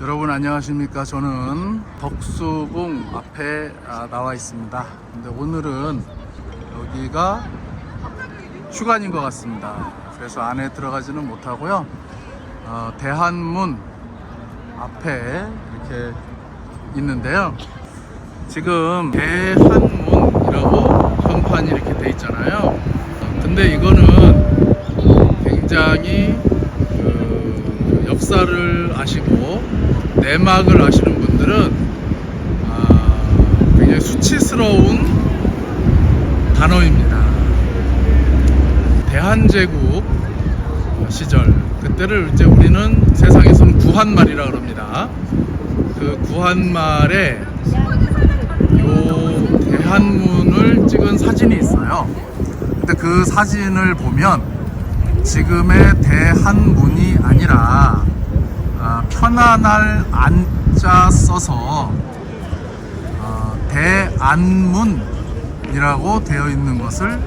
여러분 안녕하십니까? 저는 덕수궁 앞에 아, 나와 있습니다. 근데 오늘은 여기가 휴관인 것 같습니다. 그래서 안에 들어가지는 못하고요. 어, 대한문 앞에 이렇게 있는데요. 지금 대한문이라고 현판이 이렇게 돼 있잖아요. 근데 이거는 굉장히 그 역사를 아시고 내막을 아시는 분들은 아, 굉장히 수치스러운 단어입니다. 대한제국 시절 그때를 이제 우리는 세상에서는 구한말이라 그럽니다. 그 구한말에 요 대한문을 찍은 사진이 있어요. 근데 그 사진을 보면 지금의 대한문이 아니라 아, 편안할 안자 써서 어, 대안문이라고 되어 있는 것을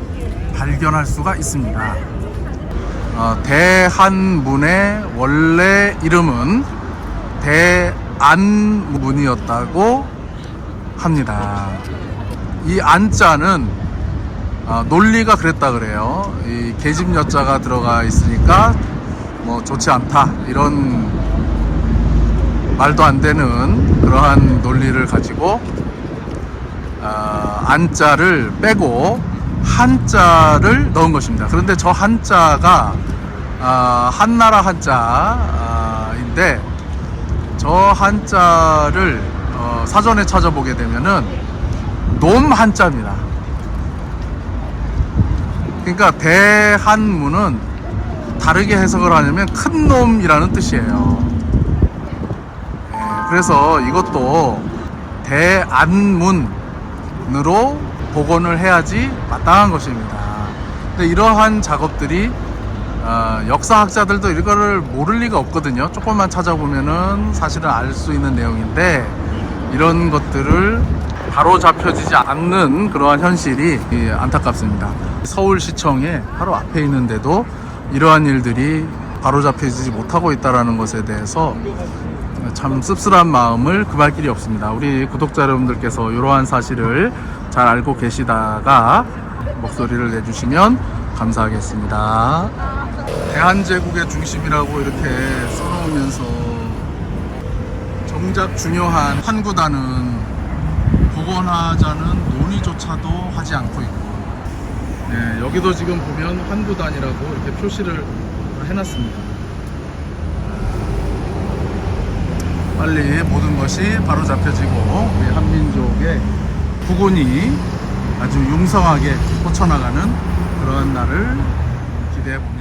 발견할 수가 있습니다. 어, 대한문의 원래 이름은 대안문이었다고 합니다. 이 안자는 아, 논리가 그랬다 그래요. 이 계집 여자가 들어가 있으니까 뭐 좋지 않다 이런 말도 안 되는 그러한 논리를 가지고 아, 안자를 빼고 한자를 넣은 것입니다. 그런데 저 한자가 아, 한나라 한자인데 저 한자를 어, 사전에 찾아보게 되면은 놈 한자입니다. 그러니까 대한문은 다르게 해석을 하려면 큰 놈이라는 뜻이에요. 예, 그래서 이것도 대안문으로 복원을 해야지 마땅한 것입니다. 근데 이러한 작업들이 어, 역사학자들도 이거를 모를 리가 없거든요. 조금만 찾아보면은 사실은 알 수 있는 내용인데 이런 것들을 바로 잡혀지지 않는 그러한 현실이 예, 안타깝습니다. 서울시청에 바로 앞에 있는데도 이러한 일들이 바로 잡혀지지 못하고 있다는 것에 대해서 참 씁쓸한 마음을 금할 길이 없습니다. 우리 구독자 여러분들께서 이러한 사실을 잘 알고 계시다가 목소리를 내주시면 감사하겠습니다. 대한제국의 중심이라고 이렇게 써놓으면서 정작 중요한 환구단은 복원하자는 논의조차도 하지 않고 있고 네, 여기도 지금 보면 환구단이라고 이렇게 표시를 해놨습니다. 빨리 모든 것이 바로 잡혀지고 우리 한민족의 부군이 아주 융성하게 뻗쳐나가는 그러한 날을 기대해 봅니다.